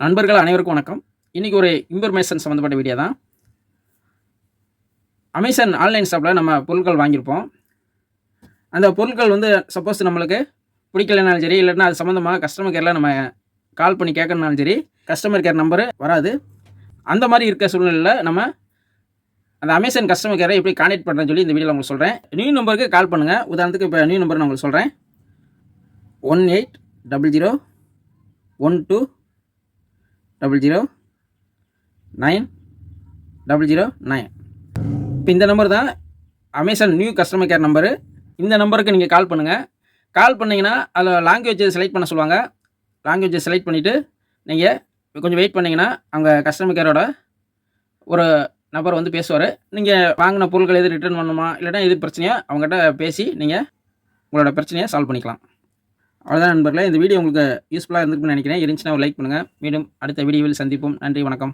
நண்பர்கள் அனைவருக்கும் வணக்கம். இன்றைக்கி ஒரு இன்ஃபர்மேஷன் சம்மந்தப்பட்ட வீடியோ தான். அமேசான் ஆன்லைன் ஷாப்பில் நம்ம பொருட்கள் வாங்கியிருப்போம். அந்த பொருட்கள் வந்து சப்போஸ் நம்மளுக்கு பிடிக்கலைனாலும் சரி இல்லைன்னா அது சம்மந்தமாக கஸ்டமர் கேரில் நம்ம கால் பண்ணி கேட்கணுனாலும் சரி கஸ்டமர் கேர் நம்பரு வராது. அந்த மாதிரி இருக்க சூழ்நிலையில் நம்ம அந்த அமேசான் கஸ்டமர் கேரை எப்படி கான்டெக்ட் பண்ணுறேன்னு சொல்லி இந்த வீடியோவில் உங்களுக்கு சொல்கிறேன் நியூ நம்பருக்கு கால் பண்ணுங்கள் உதாரணத்துக்கு இப்போ நியூ நம்பர் நான் உங்களுக்கு சொல்கிறேன் one eight double zero one two double zero nine double zero nine இப்போ இந்த நம்பர் தான் Amazon new customer care number இந்த நம்பருக்கு நீங்கள் கால் பண்ணுங்கள் கால் பண்ணிங்கன்னா அதில் லாங்குவேஜை செலக்ட் பண்ண சொல்லுவாங்க. லாங்குவேஜை செலக்ட் பண்ணிவிட்டு நீங்கள் கொஞ்சம் வெயிட் பண்ணிங்கன்னா அவங்க கஸ்டமர் கேரோட ஒரு நபர் வந்து பேசுவார். நீங்கள் வாங்கின பொருட்கள் எது ரிட்டர்ன் பண்ணணுமா இல்லைன்னா எது பிரச்சனையோ அவங்ககிட்ட பேசி நீங்கள் உங்களோட பிரச்சனையை சால்வ் பண்ணிக்கலாம். அவ்வளோதான் நண்பர்களே. இந்த வீடியோ உங்களுக்கு யூஸ்ஃபுல்லாக இருந்திருக்குன்னு நினைக்கிறேன். இருந்துச்சுன்னா ஒரு லைக் பண்ணுங்கள் மீண்டும் அடுத்த வீடியோவில் சந்திப்போம். நன்றி வணக்கம்.